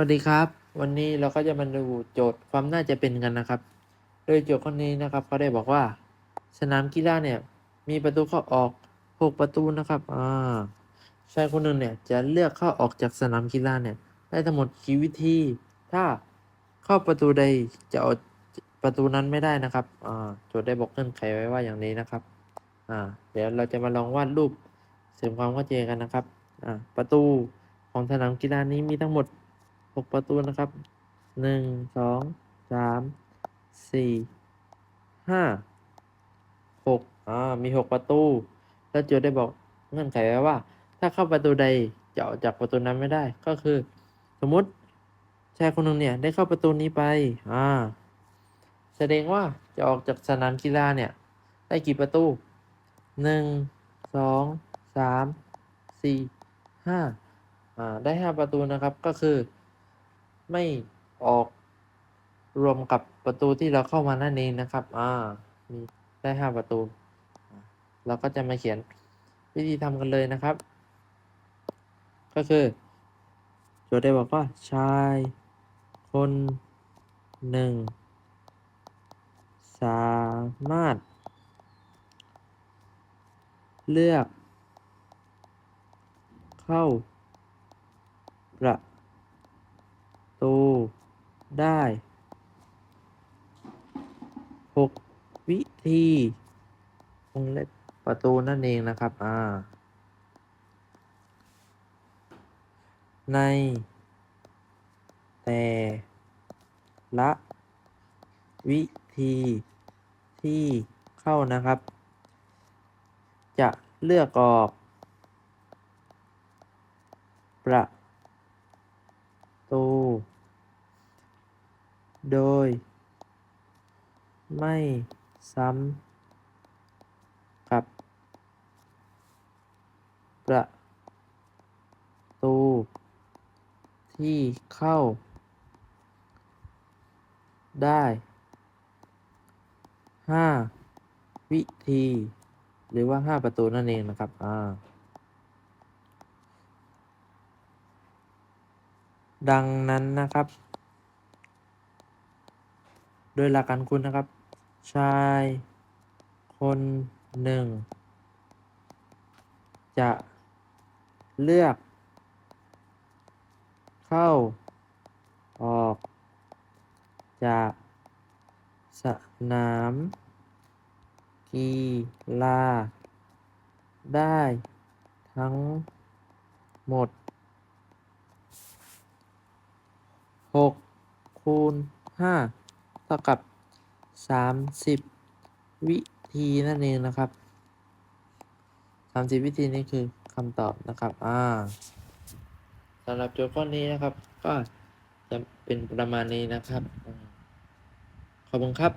วัสดีครับ วันนี้เราก็จะมาดูโจทย์ความน่าจะเป็นกันนะครับ โดยโจทย์ข้อนี้นะครับเขาได้บอกว่า สนามกีฬาเนี่ยมีประตูเข้าออกหกประตูนะครับอ่าชายคนหนึ่งเนี่ยจะเลือกเข้าออกจากสนามกีฬาเนี่ยได้ทั้งหมดกี่วิธี ถ้าเข้าประตูใดจะออกประตูนั้นไม่ได้นะครับอ่าโจทย์ได้บอกเงื่อนไขไว้ว่าอย่างนี้นะครับอ่าเดี๋ยวเราจะมาลองวาดรูปเสริมความเข้าใจกันนะครับอ่าประตูของสนามกีฬานี้มีทั้งหมด หกประตูนะครับหนึ่งสองสามสี่ห้าหกอ่ามีหกประตู แล้วโจได้บอกเงื่อนไขไว้ว่า ถ้าเข้าประตูใดจะออกจากประตูนั้นไม่ได้ ก็คือ สมมติชายคนหนึ่งเนี่ยได้เข้าประตูนี้ไปอ่าแสดงว่าจะออกจากสนามกีฬาเนี่ย ได้กี่ประตูหนึ่งสองสามสี่ห้าอ่าได้ห้าประตูนะครับก็คือ ไม่ออกรวมกับประตูที่เราเข้ามานั่นเองนะครับ อ่า มีได้ห้าประตู เราก็จะมาเขียนวิธีทำกันเลยนะครับ ก็คือโจทย์ได้บอกว่าชายคนหนึ่งสามารถ เลือก เข้าประ ได้หกวิธีวงเล็บประตูนั่นเองนะครับ อ่า ใน แต่ละวิธีที่เข้านะครับ จะเลือกออก ประตู โดย ไม่ซ้ำกับ ประตู ที่เข้า ได้ห้าวิธี หรือว่าห้าประตูนั่นเองนะครับ อ่า ดังนั้นนะครับ โดยหลักการคุณนะครับ ชายคนหนึ่ง จะเลือก เข้า ออก จากสนามกีฬาได้ทั้งหมดหกคูณห้า เท่ากับสามสิบวิธีนั่นเองนะครับสามสิบวิธีนี้คือคำตอบนะครับ อ่าสำหรับโจทย์ข้อนี้นะครับ ก็จะเป็นประมาณนี้นะครับ ขอบคุณครับ